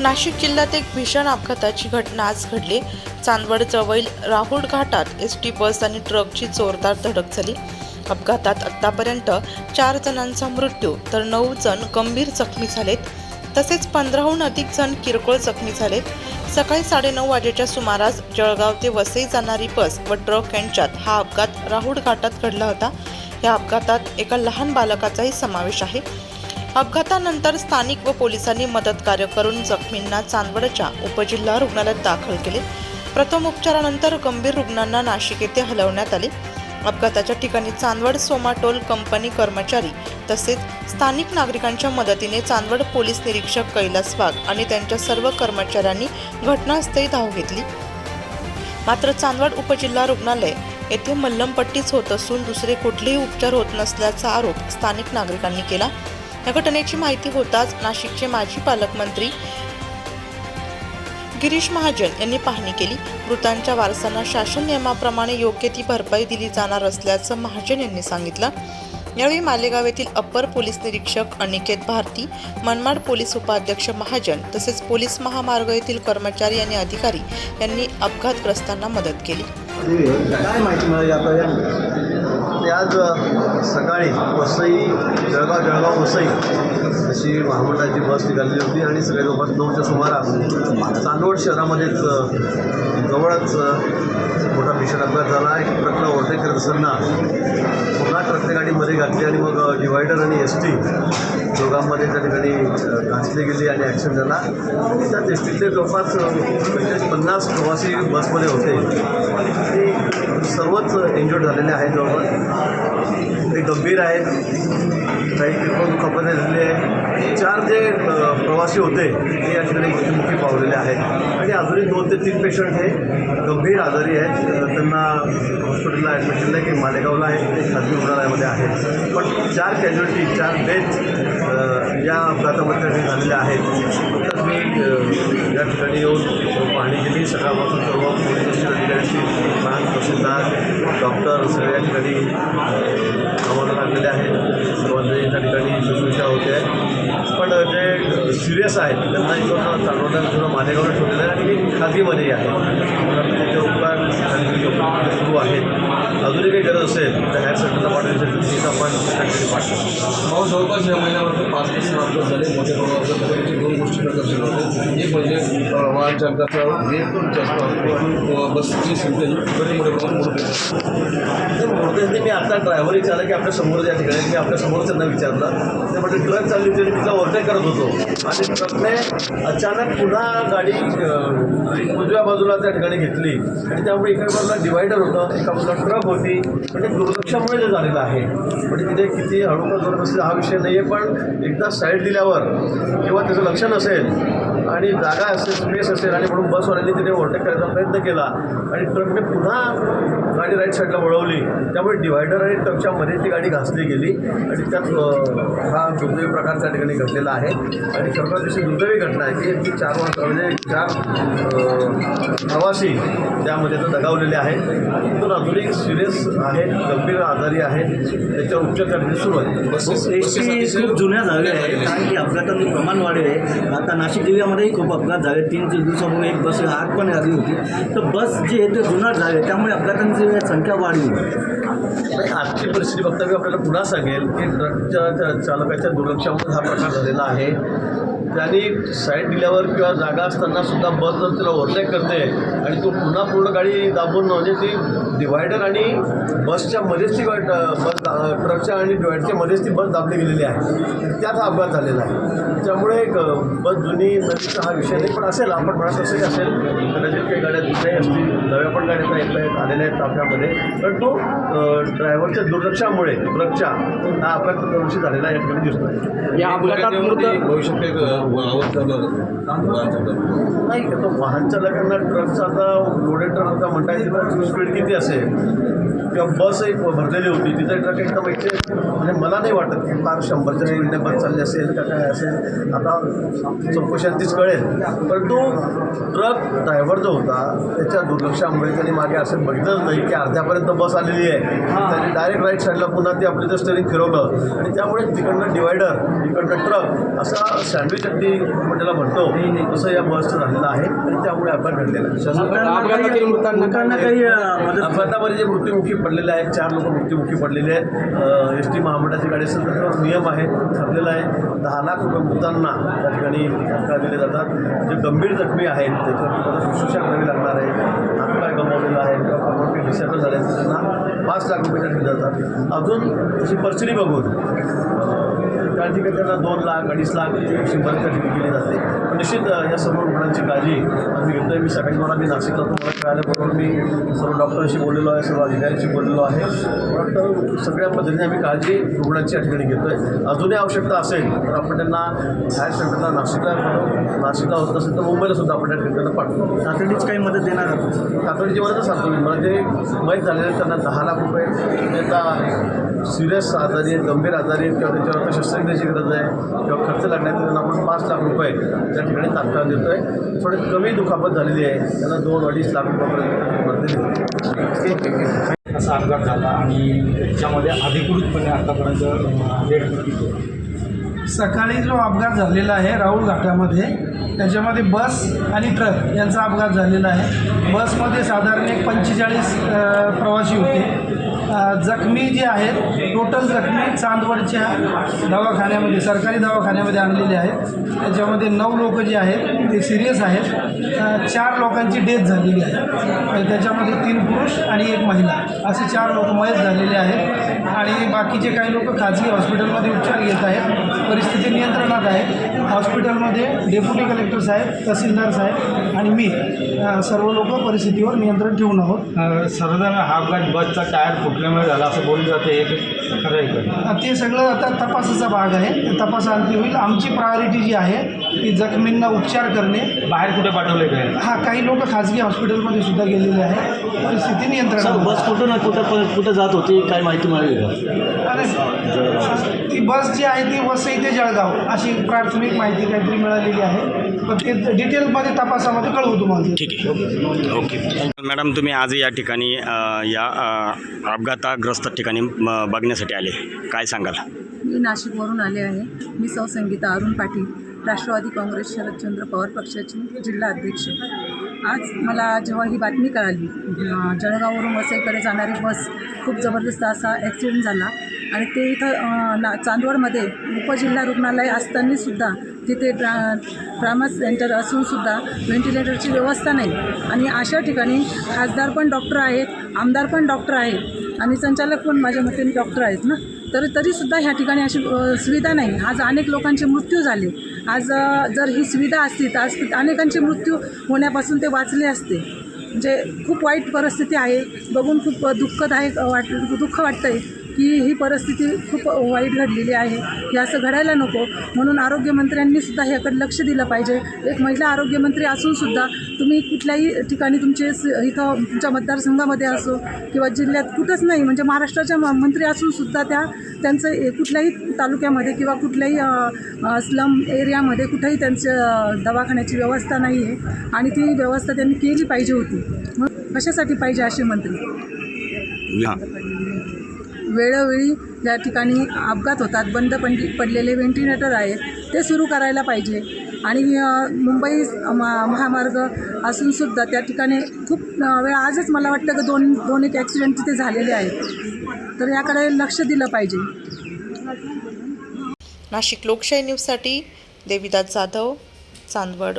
नाशिक जिल्ह्यात एक भीषण अपघाताची घटना आज घडली. चांदवड जवळील राहुल घाटात एस टी बस आणि ट्रकची जोरदार धडक झाली. अपघातात आत्तापर्यंत चार जणांचा मृत्यू तर नऊ जण गंभीर जखमी झालेत. तसेच पंधराहून अधिक जण किरकोळ जखमी झालेत. सकाळी साडेनऊ वाजेच्या सुमारास जळगाव ते वसई जाणारी बस व ट्रक यांच्यात हा अपघात राहुल घाटात घडला होता. या अपघातात एका लहान बालकाचाही समावेश आहे. अपघातानंतर स्थानिक व पोलिसांनी मदतकार्य करून जखमींना चांदवडच्या उपजिल्हा रुग्णालयात दाखल केले. प्रथम उपचारानंतर गंभीर रुग्णांना नाशिक येथे हलवण्यात आले. अपघाताच्या ठिकाणी चांदवड सोमाटोल कंपनी कर्मचारी तसेच स्थानिक नागरिकांच्या मदतीने चांदवड पोलीस निरीक्षक कैलास वाघ आणि त्यांच्या सर्व कर्मचाऱ्यांनी घटनास्थळी धाव घेतली. मात्र चांदवड उपजिल्हा रुग्णालय येथे मल्लमपट्टीच होत असून दुसरे कुठलेही उपचार होत नसल्याचा आरोप स्थानिक नागरिकांनी केला. या घटनेची माहिती होताच नाशिकचे माजी पालकमंत्री गिरीश महाजन यांनी पाहणी केली. मृतांच्या वारसांना शासन नियमाप्रमाणे योग्य ती भरपाई दिली जाणार असल्याचं महाजन यांनी सांगितलं. यावेळी मालेगाव येथील अप्पर पोलीस निरीक्षक अनिकेत भारती मनमाड पोलीस उपाध्यक्ष महाजन तसेच पोलीस महामार्ग येथील कर्मचारी आणि अधिकारी यांनी अपघातग्रस्तांना मदत केली. काय आज सकाळी वसई जळगाव जळगाव वसई अशी महामंडळाची बस निघालेली होती आणि सगळे जवळपास नऊच्या सुमारास चांदवड शहरामध्येच जवळच मोठा भीषण अपघात झाला. एक ट्रकला ओव्हरटेक करत असताना पुन्हा ट्रकने गाडी मध्ये घातली आणि मग डिवायडर आणि एस टी दोघांमध्ये त्या ठिकाणी घासली गेली आणि ॲक्सिडेंट झाला. आणि त्यात एस जवळपास पंचेचाळीस म्हणजे पन्नास प्रवासी बसमध्ये होते. ते सर्वच इंजर्ड झालेले आहेत जवळपास. ते गंभीर आहेत. काही किरकोळ दुखापत झालेली आहे. चार जे प्रवासी होते ते या ठिकाणी मृत्युमुखी पावलेले आहेत. आणि अजूनही दोन ते तीन पेशंट हे गंभीर आजारी आहेत. त्यांना हॉस्पिटलला ॲडमिट केलं आहे की मालेगावला आहे ते खाजगी रुग्णालयामध्ये आहे पण चार कॅज्युअल्टी चार डेथ या अपघातामध्ये त्या झालेल्या आहेत तर मी या ठिकाणी येऊन पाहणी केली. सकाळपासून सर्व पोलीस अधिकाऱ्यांची प्राण तहसीलदार डॉक्टर सगळे या ठिकाणी कामाला लागलेले आहेत. सर्वांनी त्या ठिकाणी शुश्रूषा होते. पण जे सिरियस आहेत त्यांना इथून चांगलं किंवा मालेगावला ठेवलेलं आहे आणि मी खाजगीमध्येही आहे. तर त्याचे सुरू आहेत. अजूनही काही गरज असेल तर हायर सेंटरला पाठवण्यासाठी तिथं आपण त्या ठिकाणी पाठवू. भाऊ जवळपास या महिन्यामध्ये पाच पासून अपघात झाले मोठे प्रमाणात अपघात झाले त्याची दोन गोष्टी प्रकारचे होते एक म्हणजे वाहन चालकाचा वेग जास्त असतो. बसची संख्या ही कधी मोठ्या प्रमाणात मोठी तर मोठे मी आता ड्रायव्हर विचारलं की आपल्यासमोर या ठिकाणी मी आपल्यासमोर त्यांना विचारलं. ते म्हणजे ट्रक चालली होती तिला ओव्हरटेक करत होतो. आणि ट्रकने अचानक पुन्हा गाडी उजव्या बाजूला त्या ठिकाणी घेतली. आणि त्यामुळे एका बाजूला डिवायडर होतं. एका बाजूला ट्रक होती. म्हणजे दुर्लक्षामुळे जे झालेलं आहे. म्हणजे तिथे किती हळूहळू का असेल हा विषय नाही आहे पण एकदा साईड दिल्यावर किंवा त्याचं लक्ष नसेल आणि जागा असेल स्पेस असेल आणि म्हणून बसवाल्यांनी तिथे ओव्हरटेक करायचा प्रयत्न केला आणि ट्रकने पुन्हा गाडी राईट साईडला वळवली. त्यामुळे डिवायडर आणि ट्रकच्या मध्ये ती गाडी घासली गेली. आणि त्यात हा दुर्दैवी प्रकार त्या ठिकाणी घडलेला आहे. आणि खरोखर तशी दुर्दैवी घटना आहे की ती चार वाज- म्हणजे चार प्रवासी त्यामध्ये तर दगावलेले आहेत. तिथून अजूनही सिरियस आहेत गंभीर आजारी आहेत त्याच्यावर उपचार करण्याची सुरू आहे. बसेस एसटी खूप जुन्या झालेल्या आहेत. कारण की अपघातांचं प्रमाण वाढले आहे. आता नाशिक जिल्ह्यामध्येही खूप अपघात झाले. तीन दिवसापूर्वी एक बस आग पण आली होती. तर बस जी आहे ते जुनाट झाले त्यामुळे अपघातांची संख्या वाढली. आजची परिस्थिती बघता मी आपल्याला पुन्हा सांगेल की ट्रकच्या चालकाच्या दुर्लक्षामुळे हा प्रकार झालेला आहे. त्यांनी साईड दिल्यावर किंवा जागा असताना सुद्धा बस जर त्याला ओव्हरटेक करते आणि तो पुन्हा पूर्ण गाडी दाबून म्हणजे ती डिवायडर आणि बसच्या मध्येच ती बस ट्रकच्या आणि डिवायडरच्या मध्येच ती बस दाबली गेलेली आहे. त्यात हा अपघात झालेला आहे. त्यामुळे एक बस जुनी नदीचा हा विषय नाही पण असेल आपण म्हणत असंही असेल. कदाचित काही गाड्या दुसऱ्याही असतील नव्या पण गाड्या येत आहेत आलेल्या आहेत ताफ्यामध्ये पण तो ड्रायव्हरच्या दुर्लक्षामुळे ट्रकच्या हा अपघात दरवर्षी झालेला या ठिकाणी दिसतो आहे या अपघातात मृत भविष्यात नाही तो वाहन चालकांना ट्रकचा आता लोडेड ट्रक आता म्हणता येईल स्पीड किती असेल? किंवा बसही भरलेली होती तिथे ट्रक एकदम इथे म्हणजे मला नाही वाटत की फार शंभरच्या स्पीडने बस चालली असेल का काय असेल. आता चौकशांतीच कळेल. परंतु ट्रक ड्रायव्हर जो होता त्याच्या दुर्लक्षामुळे त्यांनी मागे असं बघितलंच नाही की अर्ध्यापर्यंत बस आलेली आहे. त्यांनी डायरेक्ट राईट साईडला पुन्हा ते आपलं स्टेरिंग फिरवलं. आणि त्यामुळे तिकडनं डिवायडर इकडनं ट्रक असा सँडविच अगदी आपण त्याला म्हणतो तसं या बसचं झालेलं आहे आणि त्यामुळे अपघात घडलेला आहे. अपघातामध्ये जे मृत्युमुखी पडलेले आहेत. चार लोक मृत्युमुखी पडलेले आहेत. एस टी महामंडळाची गाडी असेल तर नियम आहे ठरलेला आहे. दहा लाख रुपये मृतांना त्या ठिकाणी तात्काळ दिले जातात. जे गंभीर जखमी आहेत त्याच्यावर तुम्हाला शुश्रूषा करावी लागणार आहे. हातपाय गमावलेला आहे. किंवा कमोटी डिसेबल झाले त्यांना पाच लाख रुपये दिले जातात अजून तशी परिस्थिती बघून त्यांना दोन लाख अडीच लाख अशी मदत त्या ठिकाणी केली जाते? पण निश्चित या सर्व रुग्णांची काळजी आम्ही घेतोय. मी सकाळी मला मी नाशिकला तुम्हाला कळाल्याबरोबर मी सर्व डॉक्टरांशी बोललेलो आहे सर्व अधिकाऱ्यांशी बोललेलो आहे. तर सगळ्या पद्धतीने आम्ही काळजी रुग्णांची या ठिकाणी घेतोय. अजूनही आवश्यकता असेल तर आपण त्यांना हायर सेंटरला नाशिकला. नाशिकला होत असेल तर मुंबईला सुद्धा आपण त्या ठिकाणी त्यांना पाठवू. तातडीच काही मदत देणार तातडीची मदतच सांगतो मी. मला जे मयत झालेले त्यांना दहा लाख रुपये आता सिरियस आजारी आहेत गंभीर आजारी आहेत किंवा त्याच्यावर शस्त्रक्रियेची गरज आहे किंवा खर्च लागण्यात त्यांना आपण पाच लाख रुपये त्या ठिकाणी तात्काळ देतो आहे थोडी कमी दुखापत झालेली आहे. त्यांना दोन अडीच लाख रुपयापर्यंत असा अपघात झाला आणि त्याच्यामध्ये अधिकृतपणे आतापर्यंत डेड सकाळी जो अपघात झालेला आहे राहुल घाटामध्ये त्याच्यामध्ये बस आणि ट्रक यांचा अपघात झालेला आहे. बसमध्ये साधारण एक पंचेचाळीस प्रवासी होते. जखमी जे आहेत टोटल जखमी चांदवडच्या दवाखान्यामध्ये सरकारी दवाखान्यामध्ये आणलेले आहेत. त्याच्यामध्ये नऊ लोक जे आहेत ते सिरियस आहेत. चार लोकांची डेथ झालेली आहे. त्याच्यामध्ये तीन पुरुष आणि एक महिला. असे चार लोक मयत झालेले आहेत. आणि बाकीचे काही लोक खाजगी हॉस्पिटलमध्ये उपचार घेत आहेत. परिस्थिती नियंत्रणात आहे. हॉस्पिटलमध्ये डेप्युटी कलेक्टर साहेब तहसीलदार साहेब आणि मी सर्व लोक परिस्थितीवर नियंत्रण ठेवून आहोत. सर्वजण हा अपघात बसचा टायर फुटल्यामुळे झाला असं बोललं जाते. एक ते सगळं आता तपासाचा भाग आहे. ते तपासांती होईल. आमची प्रायोरिटी जी आहे ती जखमींना उपचार करणे. बाहेर कुठे पाठवले काय? हा काही लोक खाजगी हॉस्पिटलमध्ये सुद्धा गेलेले आहेत. परिस्थिती सर नियंत्रणात बस कुठून कुठं कुठं जात होती काय माहिती मिळाली का? आणि ती बस जी आहे ती वसई ते जळगाव अशी प्राथमिक माहिती काहीतरी मिळालेली आहे. पण ते डिटेलमध्ये तपासामध्ये कळवू तुम्हाला. ठीक आहे. ओके. मॅडम तुम्ही आज या ठिकाणी या अपघाताग्रस्त ठिकाणी म, बघण्यासाठी आले. काय सांगाल? मी नाशिकवरून आले आहे. मी सौ संगीता अरुण पाटील राष्ट्रवादी काँग्रेस शरदचंद्र पवार पक्षाची जिल्हा अध्यक्ष. आज मला जेव्हा ही बातमी कळाली जळगाववरून वसईकडे जाणारी बस खूप जबरदस्त असा ॲक्सिडेंट झाला. आणि ते इथं ना चांदवडमध्ये उपजिल्हा रुग्णालय असतानासुद्धा तिथे ड्रा ट्रामा सेंटर असूनसुद्धा व्हेंटिलेटरची व्यवस्था नाही. आणि अशा ठिकाणी खासदार पण डॉक्टर आहेत आमदार पण डॉक्टर आहेत आणि संचालक पण माझ्या मते डॉक्टर आहेत ना. तर तरीसुद्धा ह्या ठिकाणी अशी सुविधा नाही. आज अनेक लोकांचे मृत्यू झाले. आज जर ही सुविधा असती तर आज अनेकांचे मृत्यू होण्यापासून ते वाचले असते. म्हणजे खूप वाईट परिस्थिती आहे. बघून खूप दुःखदायक वाट दुःख वाटतं आहे की ही परिस्थिती खूप वाईट घडलेली आहे. हे असं घडायला नको. म्हणून आरोग्यमंत्र्यांनी सुद्धा ह्याकडे लक्ष दिलं पाहिजे. एक महिला आरोग्यमंत्री असूनसुद्धा तुम्ही कुठल्याही ठिकाणी तुमचे स- इथं तुमच्या मतदारसंघामध्ये असो किंवा जिल्ह्यात कुठंच नाही म्हणजे महाराष्ट्राच्या म- मंत्री असूनसुद्धा त्या त्यांचं ए- कुठल्याही तालुक्यामध्ये किंवा कुठल्याही स्लम एरियामध्ये कुठंही त्यांचं दवाखान्याची व्यवस्था नाही आहे. आणि ती व्यवस्था त्यांनी केली पाहिजे होती. मग कशासाठी पाहिजे असे मंत्री? हां. वेळोवेळी ज्या ठिकाणी अपघात होतात. बंद पण पडलेले व्हेंटिलेटर आहेत. ते सुरू करायला पाहिजे. आणि मुंबई महामार्ग असूनसुद्धा त्या ठिकाणी खूप वेळ वेळा आजच मला वाटतं की दोन दोन एक ॲक्सिडेंट तिथे झालेले आहेत. तर याकडे लक्ष दिलं पाहिजे. नाशिक लोकशाही न्यूजसाठी देविदास जाधव चांदवड.